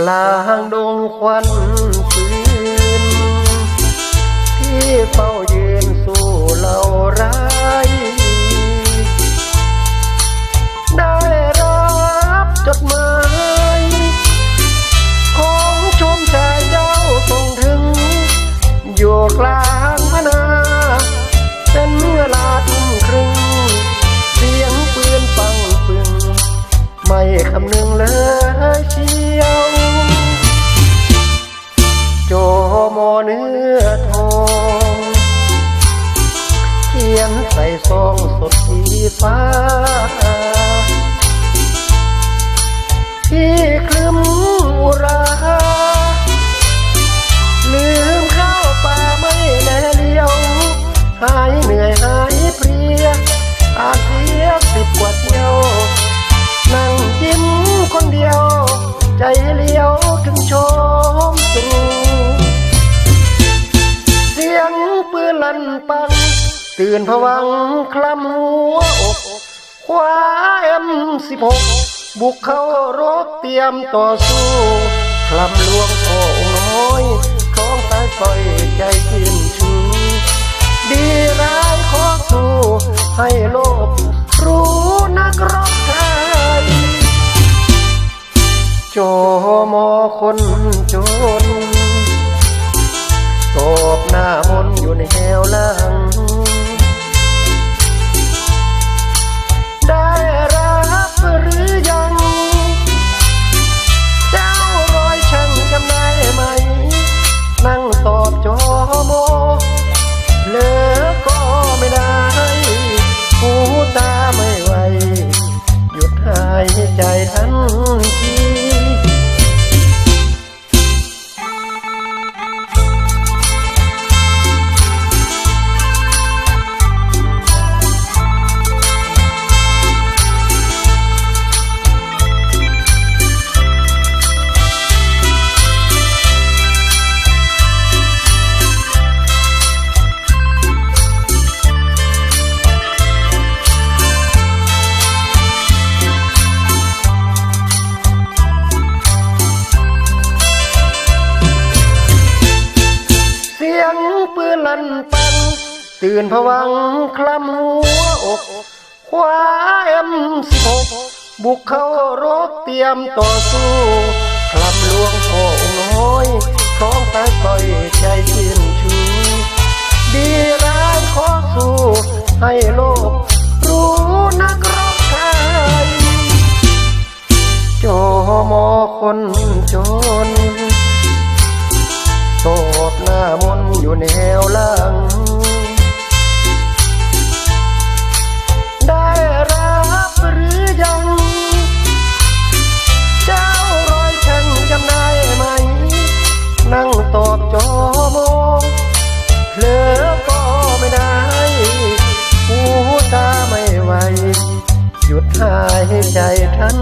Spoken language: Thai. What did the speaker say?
กลางดงควันฟืนที่เฝ้ายืนสู้เหล่าร้ายได้รับจดหมายของชมชายเจ้าส่งถึง อยู่กลางพนา เป็นเวลาทุ่มครึ่ง เสียงปืนฟังปึง ไม่คำนึงเลยเชียว เนื้อทองเขียนใส่ซองสดสีฟ้า ลั่นปัง ตื่นผวังคลำหัวอกคว้าเอ็มสิบหกบุกเข้ารบเตรียมต่อสู้คลำลวงพ่อองค์น้อยคล้องสายสร้อยใจกินชูดีร้ายขอสู้ให้โลกรู้นักรบไทยโจมอคนจน ตบหน้ามนอยู่ในแถวหลัง ได้รับหรือยัง เจ้ารอยช่างจำได้ไหม นั่งตอบจอมเหลือก็ไม่ได้ หูตาไม่ไหว หยุดหายใจทันที นลั่นปังตื่นผวังคลำหัวอกคว้าเอ็มสิบหกบุกเข้ารบเตรียมต่อสู้คลำลวงพ่อองค์น้อยคล้องสายสร้อยใจชื่นชูดีร้ายขอสู้ให้โลกรู้นักรบไทยโจมอคนจนโสดหน้ามนอยู่แนว อบจอมองเผลอก็ไม่ได้หูตาไม่ไหว หยุดหายใจทัน